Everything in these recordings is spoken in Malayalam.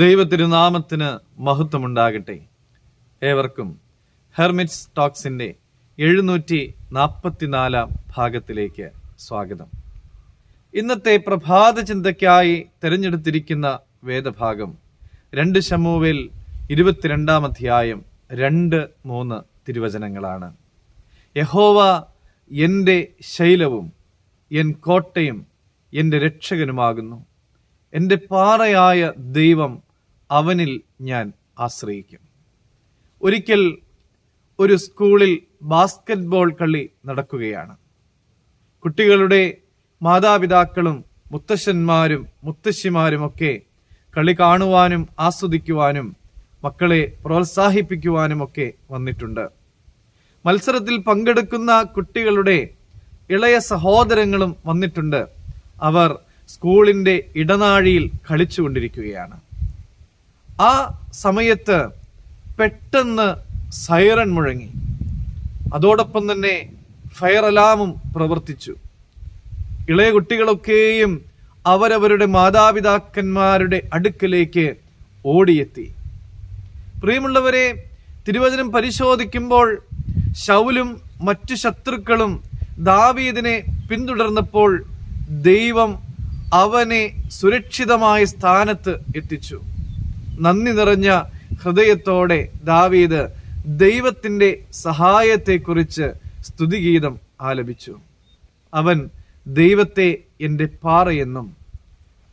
ദൈവത്തിരുനാമത്തിന് മഹത്വമുണ്ടാകട്ടെ. ഏവർക്കും ഹെർമിറ്റ്സ് ടോക്സിന്റെ എഴുന്നൂറ്റി നാൽപ്പത്തിനാലാം ഭാഗത്തിലേക്ക് സ്വാഗതം. ഇന്നത്തെ പ്രഭാത ചിന്തയ്ക്കായി തിരഞ്ഞെടുത്തിരിക്കുന്ന വേദഭാഗം രണ്ട് ശമൂവേൽ ഇരുപത്തിരണ്ടാം അധ്യായം രണ്ട് മൂന്ന് തിരുവചനങ്ങളാണ്. യഹോവ എന്റെ ശൈലവും എൻ കോട്ടയും എന്റെ രക്ഷകനുമാകുന്നു. എന്റെ പാറയായ ദൈവം അവനിൽ ഞാൻ ആശ്രയിക്കും. ഒരിക്കൽ ഒരു സ്കൂളിൽ ബാസ്കറ്റ്ബോൾ കളി നടക്കുകയാണ്. കുട്ടികളുടെ മാതാപിതാക്കളും മുത്തശ്ശന്മാരും മുത്തശ്ശിമാരുമൊക്കെ കളി കാണുവാനും ആസ്വദിക്കുവാനും മക്കളെ പ്രോത്സാഹിപ്പിക്കുവാനുമൊക്കെ വന്നിട്ടുണ്ട്. മത്സരത്തിൽ പങ്കെടുക്കുന്ന കുട്ടികളുടെ ഇളയ സഹോദരങ്ങളും വന്നിട്ടുണ്ട്. അവർ സ്കൂളിന്റെ ഇടനാഴിയിൽ കളിച്ചുകൊണ്ടിരിക്കുകയാണ്. ആ സമയത്ത് പെട്ടെന്ന് സൈറൺ മുഴങ്ങി. അതോടൊപ്പം തന്നെ ഫയർ അലാമും പ്രവർത്തിച്ചു. ഇളയ കുട്ടികളൊക്കെയും അവരവരുടെ മാതാപിതാക്കന്മാരുടെ അടുക്കലേക്ക് ഓടിയെത്തി. പ്രിയമുള്ളവരെ തിരുവചനം പരിശോധിക്കുമ്പോൾ ശൗലും മറ്റു ശത്രുക്കളും ദാവീദിനെ പിന്തുടർന്നപ്പോൾ ദൈവം അവനെ സുരക്ഷിതമായ സ്ഥാനത്ത് എത്തിച്ചു. നന്ദി നിറഞ്ഞ ഹൃദയത്തോടെ ദാവീദ് ദൈവത്തിന്റെ സഹായത്തെക്കുറിച്ച് സ്തുതിഗീതം ആലപിച്ചു. അവൻ ദൈവത്തെ എന്റെ പാറയെന്നും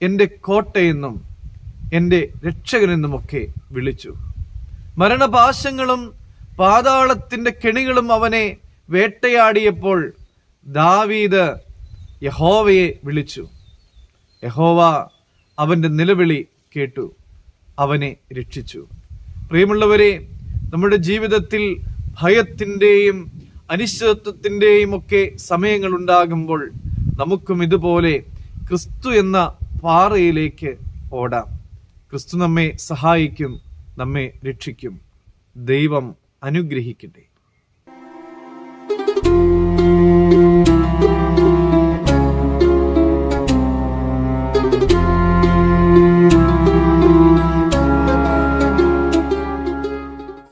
എന്റെ കോട്ടയെന്നും എന്റെ രക്ഷകനെന്നുമൊക്കെ വിളിച്ചു. മരണപാശങ്ങളും പാതാളത്തിന്റെ കെണികളും അവനെ വേട്ടയാടിയപ്പോൾ ദാവീദ് യഹോവയെ വിളിച്ചു. യഹോവ അവന്റെ നിലവിളി കേട്ടു. അവനെ രക്ഷിച്ചു. പ്രിയമുള്ളവരെ നമ്മുടെ ജീവിതത്തിൽ ഭയത്തിന്റെയും അനിശ്ചിതത്വത്തിന്റെയും ഒക്കെ സമയങ്ങൾ ഉണ്ടാകുമ്പോൾ നമുക്കും ഇതുപോലെ ക്രിസ്തു എന്ന പാറയിലേക്ക് ഓടാം. ക്രിസ്തു നമ്മെ സഹായിക്കും നമ്മെ രക്ഷിക്കും. ദൈവം അനുഗ്രഹിക്കട്ടെ.